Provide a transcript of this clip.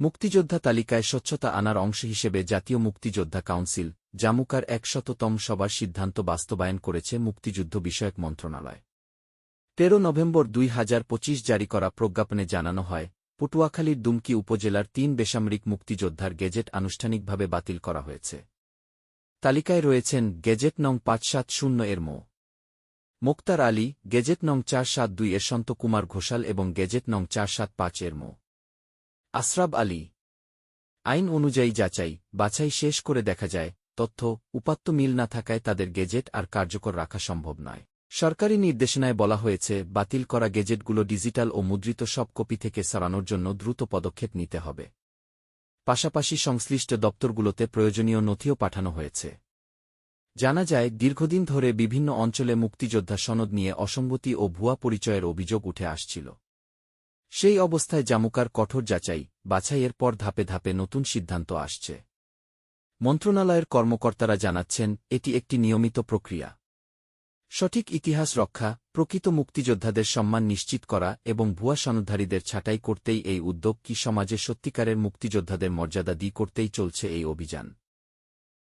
মুক্তিযোদ্ধা তালিকায় স্বচ্ছতা আনার অংশ হিসেবে জাতীয় মুক্তিযোদ্ধা কাউন্সিল, জামুকার একশততম সবার সিদ্ধান্ত বাস্তবায়ন করেছে মুক্তিযুদ্ধ বিষয়ক মন্ত্রণালয়। তেরো নভেম্বর দুই জারি করা প্রজ্ঞাপনে জানানো হয়, পটুয়াখালীর দুমকি উপজেলার তিন বেসামরিক মুক্তিযোদ্ধার গেজেট আনুষ্ঠানিকভাবে বাতিল করা হয়েছে। তালিকায় রয়েছেন গেজেট নং পাঁচ সাত শূন্য এর মো। মোক্তার আলী, গেজেট নং চার সাত দুই এর সন্ত কুমার ঘোষাল এবং গেজেট নং চার সাত পাঁচ এর মো। আসরাব আলী। আইন অনুযায়ী যাচাই, বাছাই শেষ করে দেখা যায়, তথ্য, উপাত্ত মিল না থাকায় তাদের গেজেট আর কার্যকর রাখা সম্ভব নয়। সরকারি নির্দেশনায় বলা হয়েছে, বাতিল করা গেজেটগুলো ডিজিটাল ও মুদ্রিত সব কপি থেকে সরানোর জন্য দ্রুত পদক্ষেপ নিতে হবে। পাশাপাশি সংশ্লিষ্ট দপ্তরগুলোতে প্রয়োজনীয় নথিও পাঠানো হয়েছে। জানা যায়, দীর্ঘদিন ধরে বিভিন্ন অঞ্চলে মুক্তিযোদ্ধা সনদ নিয়ে অসঙ্গতি ও ভুয়া পরিচয়ের অভিযোগ উঠে আসছিল। সেই অবস্থায় জামুকার কঠোর যাচাই, বাছাইয়ের পর ধাপে ধাপে নতুন সিদ্ধান্ত আসছে। মন্ত্রণালয়ের কর্মকর্তারা জানাচ্ছেন, এটি একটি নিয়মিত প্রক্রিয়া। সঠিক ইতিহাস রক্ষা, প্রকৃত মুক্তিযোদ্ধাদের সম্মান নিশ্চিত করা এবং ভুয়া সনদধারীদের ছাঁটাই করতেই এই উদ্যোগ কি সমাজে সত্যিকারের মুক্তিযোদ্ধাদের মর্যাদা দি করতেই চলছে এই অভিযান।